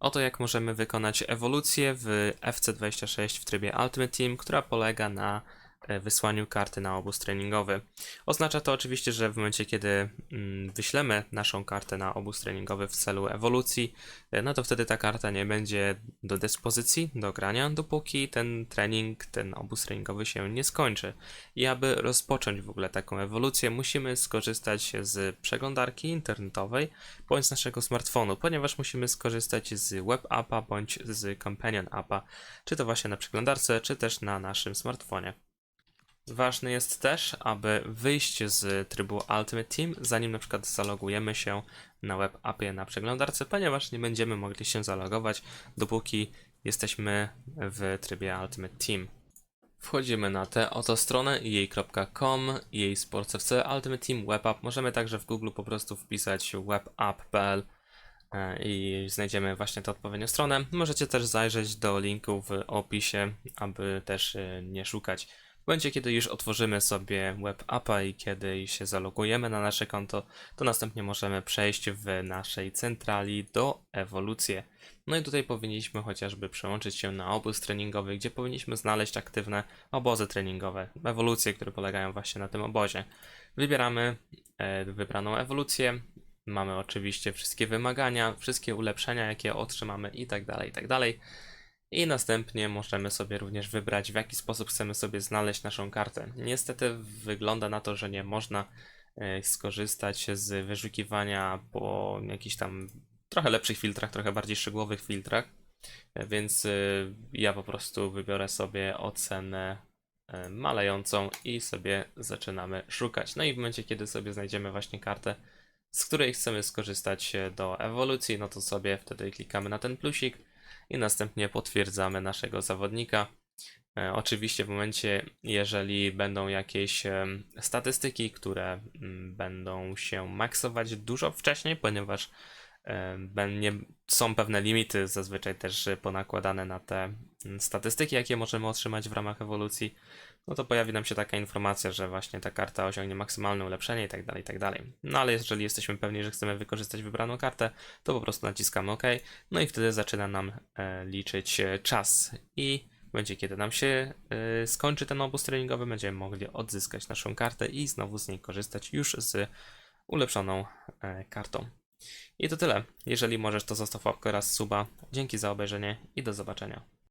Oto jak możemy wykonać ewolucję w FC26 w trybie Ultimate Team, która polega na wysłaniu karty na obóz treningowy. Oznacza to oczywiście, że w momencie kiedy mm, wyślemy naszą kartę na obóz treningowy w celu ewolucji, e, no to wtedy ta karta nie będzie do dyspozycji, do grania, dopóki ten trening, ten obóz treningowy się nie skończy. I aby rozpocząć w ogóle taką ewolucję, musimy skorzystać z przeglądarki internetowej bądź z naszego smartfonu, ponieważ musimy skorzystać z web appa bądź z companion appa, czy to właśnie na przeglądarce, czy też na naszym smartfonie. Ważne jest też, aby wyjść z trybu Ultimate Team, zanim na przykład zalogujemy się na web appie na przeglądarce, ponieważ nie będziemy mogli się zalogować, dopóki jesteśmy w trybie Ultimate Team. Wchodzimy na tę oto stronę jej.com, jej Sports FC Ultimate Team Web App. Możemy także w Google po prostu wpisać webapp.pl e, i znajdziemy właśnie tę odpowiednią stronę. Możecie też zajrzeć do linku w opisie, aby też e, nie szukać. W momencie, kiedy już otworzymy sobie web appa i kiedy się zalogujemy na nasze konto, to następnie możemy przejść w naszej centrali do ewolucję. No i tutaj powinniśmy chociażby przełączyć się na obóz treningowy, gdzie powinniśmy znaleźć aktywne obozy treningowe, ewolucje, które polegają właśnie na tym obozie. Wybieramy e, wybraną ewolucję, mamy oczywiście wszystkie wymagania, wszystkie ulepszenia, jakie otrzymamy i tak dalej, i tak dalej. I następnie możemy sobie również wybrać, w jaki sposób chcemy sobie znaleźć naszą kartę. Niestety wygląda na to, że nie można e, skorzystać z wyszukiwania po jakichś tam trochę lepszych filtrach, trochę bardziej szczegółowych filtrach. E, Więc e, ja po prostu wybiorę sobie ocenę malejącą i sobie zaczynamy szukać. No i w momencie, kiedy sobie znajdziemy właśnie kartę, z której chcemy skorzystać do ewolucji, no to sobie wtedy klikamy na ten plusik i następnie potwierdzamy naszego zawodnika. E, Oczywiście w momencie, jeżeli będą jakieś statystyki, które mm, będą się maksować dużo wcześniej, ponieważ są pewne limity zazwyczaj też ponakładane na te statystyki, jakie możemy otrzymać w ramach ewolucji, no to pojawi nam się taka informacja, że właśnie ta karta osiągnie maksymalne ulepszenie i tak dalej, i tak dalej. No ale jeżeli jesteśmy pewni, że chcemy wykorzystać wybraną kartę, to po prostu naciskamy OK, no i wtedy zaczyna nam e, liczyć czas i momencie, kiedy nam się e, skończy ten obóz treningowy, będziemy mogli odzyskać naszą kartę i znowu z niej korzystać już z ulepszoną e, kartą. I to tyle. Jeżeli możesz, to zostaw łapkę oraz suba. Dzięki za obejrzenie i do zobaczenia.